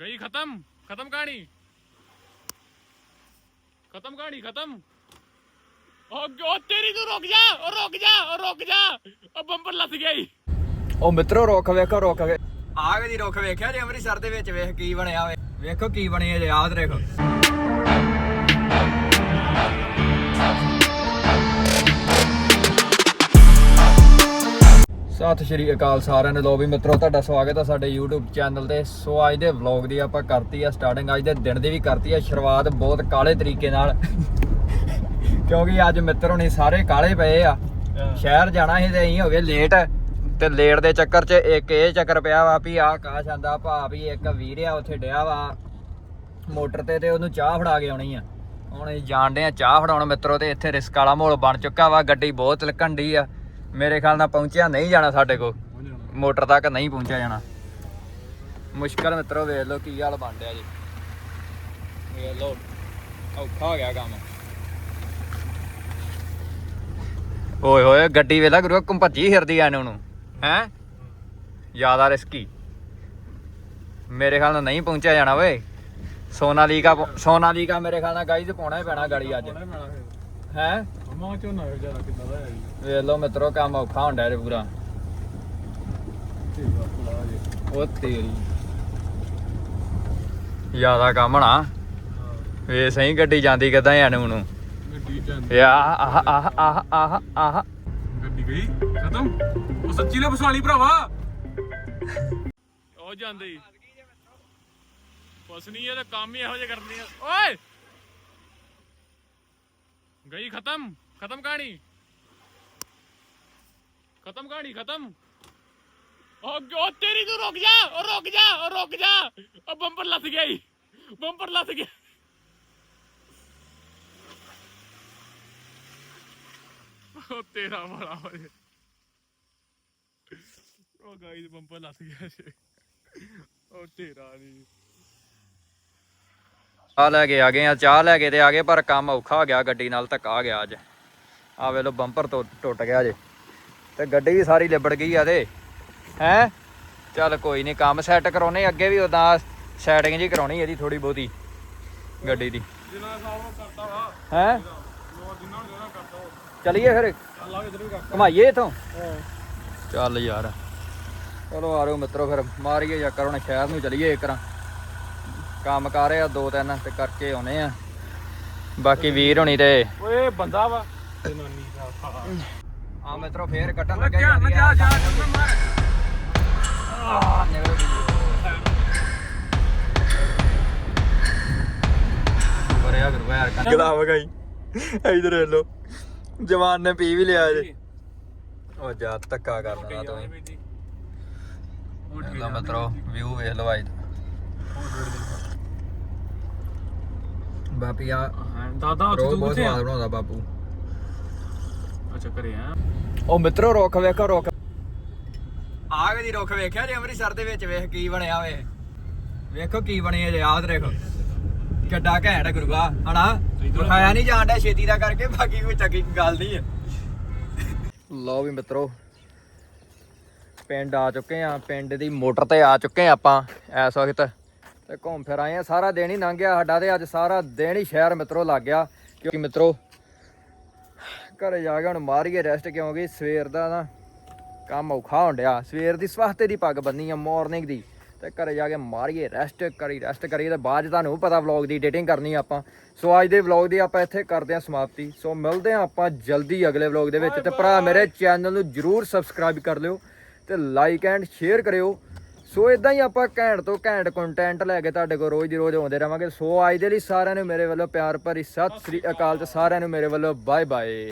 ਗਈ ਖਤਮ ਖਤਮ ਕਹਾਣੀ ਖਤਮ ਕਹਾਣੀ ਖਤਮ ਉਹ ਉਹ ਤੇਰੀ ਤੂੰ ਰੁਕ ਜਾ ਉਹ ਰੁਕ ਜਾ ਉਹ ਰੁਕ ਜਾ ਉਹ ਬੰਪਰ ਲੱਥ ਗਿਆ ਈ ਉਹ ਮਿੱਤਰੋ ਰੁੱਖ ਵੇਖੋ ਰੁੱਖ ਵੇ ਆਗ ਦੀ ਰੁੱਖ ਵੇਖਿਆ ਜੇ ਅੰਮ੍ਰਿਤਸਰ ਦੇ ਵਿੱਚ ਵੇਖ ਕੀ ਬਣਿਆ ਵੇ ਵੇਖੋ ਕੀ ਬਣਿਆ ਜੇ ਆਹ ਦੇਖੋ ਸਤਿ ਸ਼੍ਰੀ ਅਕਾਲ ਸਾਰਿਆਂ ਨੂੰ ਲੋ ਵੀ ਮਿੱਤਰੋ ਤੁਹਾਡਾ ਸਵਾਗਤ ਹੈ ਸਾਡੇ YouTube ਚੈਨਲ ਤੇ। ਸੋ ਅੱਜ ਦੇ ਵਲੌਗ ਦੀ ਆਪਾਂ ਕਰਤੀ ਆ ਸਟਾਰਟਿੰਗ ਅੱਜ ਦੇ ਦਿਨ ਦੀ ਵੀ ਕਰਤੀ ਆ ਸ਼ੁਰੂਆਤ ਬਹੁਤ ਕਾਲੇ ਤਰੀਕੇ ਨਾਲ। ਕਿਉਂਕਿ ਅੱਜ ਮਿੱਤਰ ਹੁਣੀ ਸਾਰੇ ਕਾਲੇ ਪਏ ਆ। ਸ਼ਹਿਰ ਜਾਣਾ ਸੀ ਤੇ ਅਸੀਂ ਹੋ ਗਏ ਲੇਟ ਤੇ ਲੇਟ ਦੇ ਚੱਕਰ 'ਚ ਇੱਕ ਇਹ ਚੱਕਰ ਪਿਆ ਵਾ ਵੀ ਆਹ ਕਾਸ਼ ਆਂਦਾ ਭਾ ਵੀ ਇੱਕ ਵੀਰ ਆ ਉੱਥੇ ਡਿਆ ਵਾ ਮੋਟਰ ਤੇ ਤੇ ਉਹਨੂੰ ਚਾਹ ਫੜਾ ਕੇ ਆਉਣੀ ਆ। ਹੁਣ ਅਸੀਂ ਜਾਣਦੇ ਆ ਚਾਹ ਫੜਾਉਣ ਮਿੱਤਰੋ ਤੇ ਇੱਥੇ ਰਿਸਕ ਵਾਲਾ ਮਾਹੌਲ ਬਣ ਚੁੱਕਾ ਵਾ ਗੱਡੀ ਬਹੁਤ ਲਕਣ ਡਈ ਆ। ਮੇਰੇ ਖਿਆਲ ਨਾਲ ਪਹੁੰਚਿਆ ਨਹੀਂ ਜਾਣਾ ਸਾਡੇ ਕੋਲ। ਮੋਟਰ ਤੱਕ ਨਹੀਂ ਪਹੁੰਚਿਆ ਜਾਣਾ। ਮੁਸ਼ਕਲ ਮਿੱਤਰੋ ਵੇਖ ਲਓ ਕੀ ਹਾਲ ਬਣ ਰਿਹਾ ਜੀ। ਵੇਖ ਲਓ ਔਖਾ ਹੋ ਗਿਆ ਕੰਮ। ਓਏ ਹੋਏ ਗੱਡੀ ਵੇਲਾ ਗੁਰੂ ਕੰਪੱਜੀ ਫਿਰਦੀ ਆ ਇਹਨੂੰ। ਹੈ? ਜ਼ਿਆਦਾ ਰਿਸਕੀ ਮੇਰੇ ਖਿਆਲ ਨਾਲ ਨਹੀਂ ਪਹੁੰਚਿਆ ਜਾਣਾ ਓਏ। ਸੋਨਾਲੀਕਾ ਸੋਨਾਲੀਕਾ ਮੇਰੇ ਖਿਆਲ ਨਾਲ ਗਾਈਜ਼ ਪਾਉਣਾ ਹੀ ਪੈਣਾ ਗਾੜੀ ਅੱਜ। ਹੈ? ਮਮਾ ਝੋਨਾ ਵਿਚਾਰਾ ਕਿੱਦਾਂ ਦਾ ਹੈ ਜੀ ਵੇਖ ਲਓ ਮਿੱਤਰੋ ਕੰਮ ਔਖਾ ਹੁੰਦਾ ਇਹ ਪੂਰਾ ਠੀਕ ਆ ਫਲਾ ਜੀ ਉਹ ਤੇਰੀ ਜ਼ਿਆਦਾ ਕੰਮ ਨਾ ਵੇ ਸਹੀ ਗੱਡੀ ਜਾਂਦੀ ਕਿਦਾਂ ਐ ਨੂੰ ਨੂੰ ਗੱਡੀ ਜਾਂਦੀ ਯਾ ਆਹ ਆਹ ਆਹ ਆਹ ਆਹ ਗੱਡੀ ਗਈ ਖਤਮ ਉਹ ਸੱਚੀ ਨੇ ਫਸਵਾਲੀ ਭਰਾਵਾ ਉਹ ਜਾਂਦੇ ਨਹੀਂ ਇਹ ਤਾਂ ਕੰਮ ਹੀ ਇਹੋ ਜਿਹੇ ਕਰਨੇ ਆ ਓਏ ਗਈ ਖਤਮ ਖਤਮ ਕਹਾਣੀ ਖਤਮ ਕਹਾਣੀ ਖਤਮ ਉਹ ਉਹ ਤੇਰੀ ਤੂੰ ਰੁਕ ਜਾ ਉਹ ਰੁਕ ਜਾ ਉਹ ਰੁਕ ਜਾ ਉਹ ਬੰਪਰ ਲੱਥ ਗਿਆ ਈ ਬੰਪਰ ਲੱਥ ਗਿਆ ਉਹ ਤੇਰਾ ਬੜਾ ਹੋਏ ਉਹ ਗਾਈਸ ਬੰਪਰ ਲੱਥ ਗਿਆ ਸੀ ਉਹ ਤੇਰਾ ਨਹੀਂ ਆ ਲੈ ਕੇ ਆ ਗਏ ਆ ਚਾਹ ਲੈ ਕੇ ਤੇ ਆ ਗਏ ਪਰ ਕੰਮ ਔਖਾ ਹੋ ਗਿਆ ਗੱਡੀ ਨਾਲ ਧੱਕਾ ਆ ਗਿਆ ਅੱਜ ਆ ਵੇ ਲੋ ਬੰਪਰ ਟੁੱਟ ਗਿਆ ਜੇ। ਤੇ ਗੱਡੀ ਵੀ ਸਾਰੀ ਲਿਬੜ ਗਈ ਆ ਤੇ। ਹੈ? ਚੱਲ ਕੋਈ ਨਹੀਂ ਕੰਮ ਸੈੱਟ ਕਰਾਉਣੇ, ਅੱਗੇ ਵੀ ਉਦਾਂ ਸੈਟਿੰਗ ਜੀ ਕਰਾਉਣੀ ਇਹਦੀ ਥੋੜੀ ਬਹੁਤੀ, ਗੱਡੀ ਦੀ। ਹੈ? ਚਲਿਏ ਫਿਰ? ਘਮਾਈਏ ਇਥੋਂ? ਚੱਲ ਯਾਰ। ਚਲੋ ਆ ਮਿੱਤਰੋ ਫਿਰ, ਮਾਰੀਏ ਚੱਕਰ ਹੁਣ ਸ਼ਹਿਰ ਨੂੰ ਚਲੀਏ ਇੱਕ ਰਾਂ ਕੰਮ ਕਰ ਰਹੇ ਆ ਦੋ ਤਿੰਨ, ਤੇ ਕਰਕੇ ਆਉਨੇ ਆ। ਬਾਕੀ ਵੀਰ ਹੋਣੀ ਤੇ ਓਏ, ਬੰਦਾ ਵਾ। ਜਨਾਨੀ ਦਾ ਆ ਮਿੱਤਰੋ ਫੇਰ ਕੱਟਣ ਓਏ ਲੱਗੇ ਧਿਆਨ ਨਾਲ ਜਾ ਜਾ ਜਾ ਮਾਰ ਆ ਨਿਕਲ ਗਈ ਬਰਿਆ ਗੁਰੂ ਯਾਰ ਗਲਾਵ ਗਈ ਇਧਰ ਵੇ ਲੋ ਜਵਾਨ ਨੇ ਪੀ ਵੀ ਲਿਆ ਜੇ। ਉਹ ਜਾ ਧੱਕਾ ਕਰ ਦੇਣਾ ਤੂੰ। ਲੋ ਮਿੱਤਰੋ ਵਿਊ ਵੇਖ ਲਓ ਅੱਜ ਬਾਪੀ ਆ ਦਾਦਾ ਉੱਥੇ ਤੂੰ ਬਹੁਤ ਕਿੱਥੇ ਆ? ਸਵਾਦ ਬਣਾਉਂਦਾ ਬਾਪੂ। ਅੱਛਾ ਘਰੇ ਆ। ਉਹ ਮਿੱਤਰੋ ਰੁੱਖ ਵੇਖੋ ਰੁੱਖ। ਆਗ ਦੀ ਰੁੱਖ ਵੇਖਿਆ ਜੇ ਅੰਮ੍ਰਿਤਸਰ ਦੇ ਵਿੱਚ ਵੇਖ ਕੀ ਬਣਿਆ ਵੇ ਵੇਖੋ ਕੀ ਬਣਿਆ ਜੇ ਯਾਦ ਦੇਖੋ। ਕਿੱਡਾ ਘੈਂਟ ਗੁਰੂਆ ਹਨਾ? ਦਿਖਾਇਆ ਨਹੀਂ ਜਾਣਦਾ ਛੇਤੀ ਦਾ ਕਰਕੇ ਬਾਕੀ ਕੋਈ ਚੱਕੀ ਗੱਲ ਨਹੀਂ ਹੈ ਲਓ ਵੀ ਮਿੱਤਰੋ ਪਿੰਡ ਆ ਚੁੱਕੇ ਆ ਪਿੰਡ ਦੀ ਮੋਟਰ ਤੇ ਆ ਚੁੱਕੇ ਆ ਆਪਾਂ ਇਸ ਵਕਤ। ਤੇ ਘੁੰਮ ਫਿਰ ਆਏ ਆ ਸਾਰਾ ਦਿਨ ਹੀ ਲੰਘ ਗਿਆ ਸਾਡਾ ਤੇ ਅੱਜ ਸਾਰਾ ਦਿਨ ਹੀ ਸ਼ਹਿਰ ਮਿੱਤਰੋ ਲੱਗ ਗਿਆ। ਕਿਉਂਕਿ ਮਿੱਤਰੋ ਘਰੇ ਜਾ ਕੇ ਹੁਣ ਮਾਰੀਏ ਰੈਸਟ ਕਿਉਂਕਿ ਸਵੇਰ ਦਾ ਨਾ ਕੰਮ ਔਖਾ ਹੋਣ ਡਿਆ। ਸਵੇਰ ਦੀ ਸਵਾਸਤੇ ਦੀ ਪੱਗ ਬੰਨੀ ਆ ਮਾਰਨਿੰਗ ਦੀ। ਤੇ ਘਰੇ ਜਾ ਕੇ ਮਾਰੀਏ ਰੈਸਟ ਕਰੀ ਰੈਸਟ ਕਰੀਏ ਤੇ ਬਾਅਦ 'ਚ ਤੁਹਾਨੂੰ ਪਤਾ ਵਲੌਗ ਦੀ ਐਡੀਟਿੰਗ ਕਰਨੀ ਆਪਾਂ। ਸੋ ਅੱਜ ਦੇ ਵਲੌਗ ਦੀ ਆਪਾਂ ਇੱਥੇ ਕਰਦੇ ਆ ਸਮਾਪਤੀ। ਸੋ ਮਿਲਦੇ ਆ ਆਪਾਂ ਜਲਦੀ ਅਗਲੇ ਵਲੌਗ ਦੇ ਵਿੱਚ। ਤੇ ਭਰਾ ਮੇਰੇ ਚੈਨਲ ਨੂੰ ਜਰੂਰ ਸਬਸਕ੍ਰਾਈਬ ਕਰ ਲਿਓ ਤੇ ਲਾਈਕ ਐਂਡ ਸ਼ੇਅਰ ਕਰਿਓ। ਸੋ ਇਦਾਂ ਹੀ ਆਪਾਂ ਘੈਂਟ ਤੋਂ ਘੈਂਟ ਕੰਟੈਂਟ ਲੈ ਕੇ ਤੁਹਾਡੇ ਕੋਲ ਰੋਜ਼ ਦੀ ਰੋਜ਼ ਆਉਂਦੇ ਰਵਾਂਗੇ ਸੋ ਅੱਜ ਦੇ ਲਈ ਸਾਰਿਆਂ ਨੂੰ ਮੇਰੇ ਵੱਲੋਂ ਪਿਆਰ ਭਰੀ ਸਤਿ ਸ੍ਰੀ ਅਕਾਲ ਤੇ ਸਾਰਿਆਂ ਨੂੰ ਮੇਰੇ ਵੱਲੋਂ ਬਾਏ ਬਾਏ